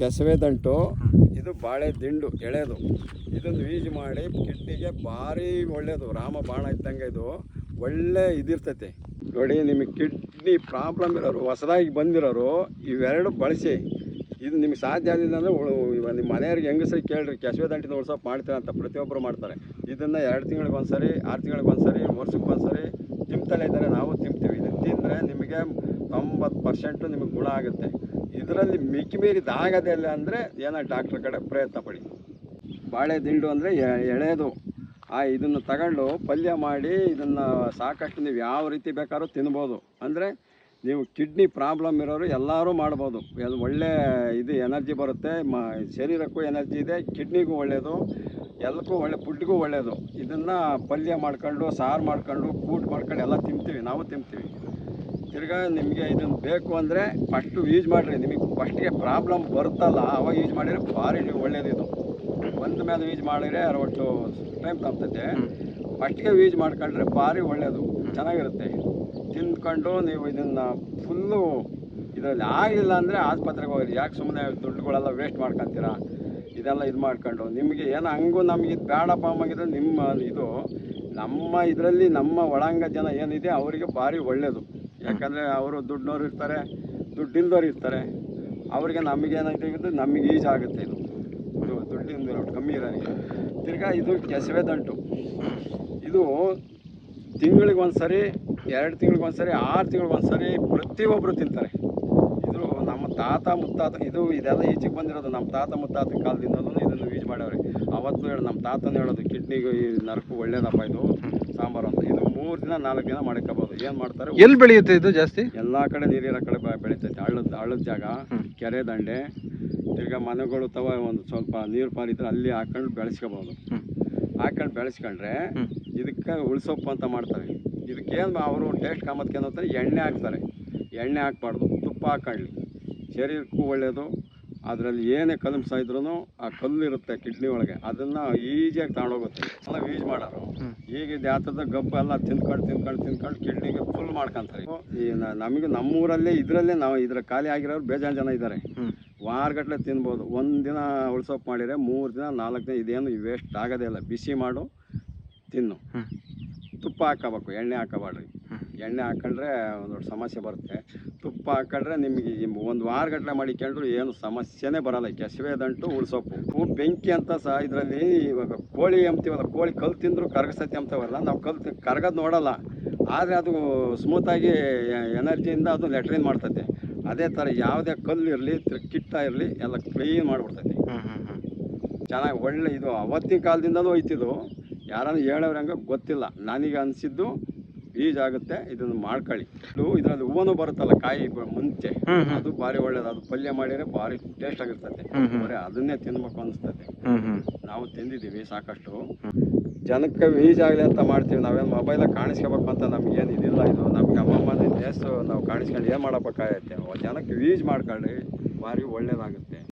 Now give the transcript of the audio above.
ಕೆಸವೆ ದಂಟು. ಇದು ಬಾಳೆ ದಿಂಡು ಎಳೆದು. ಇದನ್ನು ಯೂಜ್ ಮಾಡಿ ಕಿಡ್ನಿಗೆ ಭಾರಿ ಒಳ್ಳೆಯದು ರಾಮ ಬಾಣ ಇದ್ದಂಗೆ ಇದು ಒಳ್ಳೆ ಇದಿರ್ತೈತೆ. ನೋಡಿ ನಿಮಗೆ ಕಿಡ್ನಿ ಪ್ರಾಬ್ಲಮ್ ಇರೋರು ಹೊಸದಾಗಿ ಬಂದಿರೋರು ಇವೆರಡು ಬಳಸಿ. ಇದು ನಿಮ್ಗೆ ಸಾಧ್ಯ ಆಗಲಿಲ್ಲ ಅಂದರೆ ಇವಾಗ ನಿಮ್ಮ ಮನೆಯವ್ರಿಗೆ ಹೆಂಗಸರಿ ಕೇಳ್ರಿ ಕೆಸವೆ ದಂಟಿನ ಉಳ್ಸೋಕೆ ಮಾಡ್ತೀರ ಅಂತ ಪ್ರತಿಯೊಬ್ಬರು ಮಾಡ್ತಾರೆ. ಇದನ್ನು ಎರಡು ತಿಂಗಳಿಗೆ ಒಂದ್ಸರಿ ಆರು ತಿಂಗಳಿಗೆ ಒಂದ್ಸರಿ ವರ್ಷಕ್ಕೆ ಒಂದ್ಸರಿ ತಿಂತಲೇ ಇದ್ದಾರೆ. ನಾವು ತಿಂತೀವಿ. ಇದು ತಿಂದರೆ ನಿಮಗೆ ತೊಂಬತ್ತು ಪರ್ಸೆಂಟು ನಿಮಗೆ ಗುಣ ಆಗುತ್ತೆ. ಇದರಲ್ಲಿ ಮಿಕ್ಕಿ ಮೀರಿದಾಗದೆಲ್ಲ ಅಂದರೆ ಏನೋ ಡಾಕ್ಟ್ರ್ ಕಡೆ ಪ್ರಯತ್ನ ಪಡಿ. ಬಾಳೆ ದಿಂಡು ಅಂದರೆ ಎಳೆದು ಆ ಇದನ್ನು ತಗೊಂಡು ಪಲ್ಯ ಮಾಡಿ ಇದನ್ನು ಸಾಕಷ್ಟು ನೀವು ಯಾವ ರೀತಿ ಬೇಕಾದ್ರೂ ತಿನ್ಬೋದು. ಅಂದರೆ ನೀವು ಕಿಡ್ನಿ ಪ್ರಾಬ್ಲಮ್ ಇರೋರು ಎಲ್ಲರೂ ಮಾಡ್ಬೋದು. ಒಳ್ಳೆ ಇದು ಎನರ್ಜಿ ಬರುತ್ತೆ. ಮ, ಶರೀರಕ್ಕೂ ಎನರ್ಜಿ ಇದೆ, ಕಿಡ್ನಿಗೂ ಒಳ್ಳೆಯದು ಎಲ್ಲಕ್ಕೂ ಒಳ್ಳೆ ಫುಡ್ಗೂ ಒಳ್ಳೆಯದು ಇದನ್ನು ಪಲ್ಯ ಮಾಡ್ಕೊಂಡು ಸಾರು ಮಾಡ್ಕೊಂಡು ಕೂಟ್ ಮಾಡ್ಕೊಂಡು ಎಲ್ಲ ತಿಂತೀವಿ. ನಾವು ತಿಂತೀವಿ. ತಿರ್ಗಾ ನಿಮಗೆ ಇದನ್ನು ಬೇಕು ಅಂದರೆ ಫಸ್ಟು ಯೂಸ್ ಮಾಡಿರಿ. ನಿಮಗೆ ಫಸ್ಟಿಗೆ ಪ್ರಾಬ್ಲಮ್ ಬರುತ್ತಲ್ಲ ಅವಾಗ ಯೂಸ್ ಮಾಡಿದರೆ ಭಾರಿ ನೀವು ಒಳ್ಳೇದು ಇದು. ಬಂದ ಮೇಲೆ ಯೂಸ್ ಮಾಡಿದರೆ ಅರವತ್ತು ಟೈಮ್ ತಪ್ತೈತೆ ಫಸ್ಟಿಗೆ ಯೂಸ್ ಮಾಡ್ಕೊಂಡ್ರೆ ಭಾರಿ ಒಳ್ಳೆಯದು ಚೆನ್ನಾಗಿರುತ್ತೆ. ತಿಂದ್ಕೊಂಡು ನೀವು ಇದನ್ನು ಫುಲ್ಲು ಇದರಲ್ಲಿ ಆಗಲಿಲ್ಲ ಅಂದರೆ ಆಸ್ಪತ್ರೆಗೆ ಹೋಗಿರಿ. ಯಾಕೆ ಸುಮ್ಮನೆ ದುಡ್ಡುಗಳೆಲ್ಲ ವೇಸ್ಟ್ ಮಾಡ್ಕೊತೀರಾ? ಇದೆಲ್ಲ ಇದು ಮಾಡ್ಕೊಂಡು ನಿಮಗೆ ಏನು ಹಂಗೂ ನಮಗೆ ಇದು ಬೇಡಪ್ಪ ಅಮ್ಮಾಗಿದ್ರೆ ನಿಮ್ಮ ಇದು ನಮ್ಮ ಇದರಲ್ಲಿ ನಮ್ಮ ಒಳಾಂಗ ಜನ ಏನಿದೆ ಅವರಿಗೆ ಭಾರಿ ಒಳ್ಳೆಯದು ಯಾಕಂದರೆ ಅವರು ದುಡ್ಡಿನವ್ರು ಇರ್ತಾರೆ, ದುಡ್ಡಿಲ್ದವ್ರು ಇರ್ತಾರೆ. ಅವರಿಗೆ ಅಂದರೆ ನಮಗೆ ಈಜ್ ಆಗುತ್ತೆ ಇದು. ಇದು ದುಡ್ಡಿಂದ ಕಮ್ಮಿ ಇರೋರಿಗೆ. ತಿರ್ಗಾ ಇದು ಕೆಸವೆ ದಂಟು. ಇದು ತಿಂಗಳಿಗೆ ಒಂದು ಸರಿ ಎರಡು ತಿಂಗಳಿಗೆ ಒಂದು ಸರಿ ಆರು ತಿಂಗಳಿಗೆ ಒಂದು ಸರಿ ಪ್ರತಿಯೊಬ್ಬರು ತಿಂತಾರೆ. ತಾತ ಮುತ್ತಾತ ಇದು ಇದೆಲ್ಲ ಈಚೆಗೆ ಬಂದಿರೋದು ನಮ್ಮ ತಾತ ಮುತ್ತಾತ ಕಾಲದಿಂದಲೂ ಇದನ್ನು ಯೂಸ್ ಮಾಡ್ಯಾವ್ರಿ. ಅವತ್ತು ಹೇಳಿ ನಮ್ಮ ತಾತನ ಹೇಳೋದು ಕಿಡ್ನಿಗೆ ಈ ನರಕು ಒಳ್ಳೇದಪ್ಪ ಇದು ಸಾಂಬಾರು ಅಂತ. ಇದು ಮೂರು ದಿನ ನಾಲ್ಕು ದಿನ ಮಾಡ್ಕೋಬೋದು. ಏನು ಮಾಡ್ತಾರೆ? ಎಲ್ಲಿ ಬೆಳೆಯುತ್ತೆ ಇದು ಜಾಸ್ತಿ? ಎಲ್ಲ ಕಡೆ ನೀರಿರೋ ಕಡೆ ಬೆಳೀತೈತೆ. ಹಳ್ಳದ ಹಳ್ಳದ ಜಾಗ ಕೆರೆ ದಂಡೆ. ತಿರ್ಗಾ ಮನೆಗಳು ತವ ಒಂದು ಸ್ವಲ್ಪ ನೀರು ಪಾರಿದ್ರೆ ಅಲ್ಲಿ ಹಾಕೊಂಡು ಬೆಳೆಸ್ಕೋಬೋದು. ಹಾಕೊಂಡು ಬೆಳೆಸ್ಕೊಂಡ್ರೆ. ಇದಕ್ಕೆ ಉಳ್ಸೊಪ್ಪು ಅಂತ ಮಾಡ್ತಾರೆ. ಇದಕ್ಕೇನು ಅವರು ಟೇಸ್ಟ್ ಕಾಮತ್ಕೆ ಅಂತಾರೆ ಎಣ್ಣೆ ಹಾಕ್ತಾರೆ. ಎಣ್ಣೆ ಹಾಕ್ಬಾರ್ದು ತುಪ್ಪ ಹಾಕೊಳ್ಳಿ. ಶರೀರಕ್ಕೂ ಒಳ್ಳೆಯದು ಅದರಲ್ಲಿ ಏನೇ ಕಲಂಸ ಇದ್ರೂ ಆ ಕಲ್ಲು ಇರುತ್ತೆ ಕಿಡ್ನಿ ಒಳಗೆ. ಅದನ್ನು ಈಜಿಯಾಗಿ ತಗೊಂಡೋಗುತ್ತೆ. ಎಲ್ಲ ಯೂಸ್ ಮಾಡೋರು. ಈಗಿದ್ದು ಈಗ ಇದು ಯಾತದ ಗಬ್ಬು ಎಲ್ಲ ತಿನ್ಕೊಂಡು ತಿನ್ಕೊಂಡು ತಿನ್ಕೊಂಡು ಕಿಡ್ನಿಗೆ ಫುಲ್ ಮಾಡ್ಕೊಂತಾರೆ. ಈ ನಮಗೆ ನಮ್ಮೂರಲ್ಲೇ ಇದರಲ್ಲೇ ನಾವು ಇದರ ಖಾಲಿ ಆಗಿರೋರು ಬೇಜಾನ್ ಜನ ಇದ್ದಾರೆ. ವಾರಗಟ್ಟಲೆ ತಿನ್ಬೋದು. ಒಂದು ದಿನ ಉಳ್ಸೋಪ್ ಮಾಡಿದರೆ ಮೂರು ದಿನ ನಾಲ್ಕು ದಿನ ಇದೇನು ವೇಸ್ಟ್ ಆಗೋದೇ ಇಲ್ಲ. ಬಿಸಿ ಮಾಡು ತಿನ್ನು. ತುಪ್ಪ ಹಾಕೋಬೇಕು ಎಣ್ಣೆ ಹಾಕೋಬೇಡ್ರಿ. ಎಣ್ಣೆ ಹಾಕೊಂಡ್ರೆ ಒಂದು ದೊಡ್ಡ ಸಮಸ್ಯೆ ಬರುತ್ತೆ. ತುಪ್ಪ ಹಾಕೊಂಡ್ರೆ ನಿಮಗೆ ಒಂದು ವಾರಗಟ್ಟಲೆ ಮಾಡಿಕೊಂಡ್ರು ಏನು ಸಮಸ್ಯೆನೇ ಬರಲ್ಲ. ಕೆಸವೆ ದಂಟು ಉಳ್ಸೊಪ್ಪು ಬೆಂಕಿ ಅಂತ ಸಹ ಇದರಲ್ಲಿ ಇವಾಗ ಕೋಳಿ ಅಂತೀವಲ್ಲ ಕೋಳಿ ಕಲ್ ತಿಂದರೂ ಕರಗಸತಿ ಬರಲ್ಲ ನಾವು ಕಲ್ ಕರಗದು ನೋಡಲ್ಲ. ಆದರೆ ಅದು ಸ್ಮೂತಾಗಿ ಎನರ್ಜಿಯಿಂದ ಅದು ಲೆಟ್ರಿನ್ ಮಾಡ್ತೈತೆ. ಅದೇ ಥರ ಯಾವುದೇ ಕಲ್ಲು ಇರಲಿ ಕಿಟ್ಟ ಇರಲಿ ಎಲ್ಲ ಕ್ಲೀನ್ ಮಾಡಿಬಿಡ್ತೈತೆ. ಚೆನ್ನಾಗಿ ಒಳ್ಳೆ ಇದು ಅವತ್ತಿನ ಕಾಲದಿಂದಲೂ ಹೋಯ್ತಿದ್ದು ಯಾರನ್ನು ಹೇಳೋರಂಗೆ ಗೊತ್ತಿಲ್ಲ. ನನಗೆ ಅನಿಸಿದ್ದು ಬೀಜ ಆಗುತ್ತೆ ಇದನ್ನು ಮಾಡ್ಕೊಳ್ಳಿ. ಇದು ಇದರಲ್ಲಿ ಹೂವನು ಬರುತ್ತಲ್ಲ ಕಾಯಿ ಮುಂಚೆ. ಅದು ಭಾರಿ ಒಳ್ಳೇದು. ಅದು ಪಲ್ಯ ಮಾಡಿದ್ರೆ ಭಾರಿ ಟೇಸ್ಟ್ ಆಗಿರ್ತದೆ. ಬರೀ ಅದನ್ನೇ ತಿನ್ಬೇಕು ಹ್ಮ್ ನಾವು ತಿಂದಿದ್ದೀವಿ ಸಾಕಷ್ಟು. ಜನಕ್ಕೆ ಬೀಜ ಆಗಲಿ ಅಂತ ಮಾಡ್ತೀವಿ. ನಾವೇನು ಮೊಬೈಲ್ ಕಾಣಿಸ್ಕೋಬೇಕು ಅಂತ ನಮ್ಗೇನು ಇದಿಲ್ಲ. ಇದು ನಮ್ಗೆ ಅಮ್ಮಮ್ಮನ ದೇಶ ನಾವು ಕಾಣಿಸ್ಕೊಂಡು ಏನು ಮಾಡಬೇಕಾಗತ್ತೆ ಜನಕ್ಕೆ ವೀಜ್ ಮಾಡ್ಕೊಳ್ಳಿ. ಭಾರಿ ಒಳ್ಳೇದಾಗುತ್ತೆ.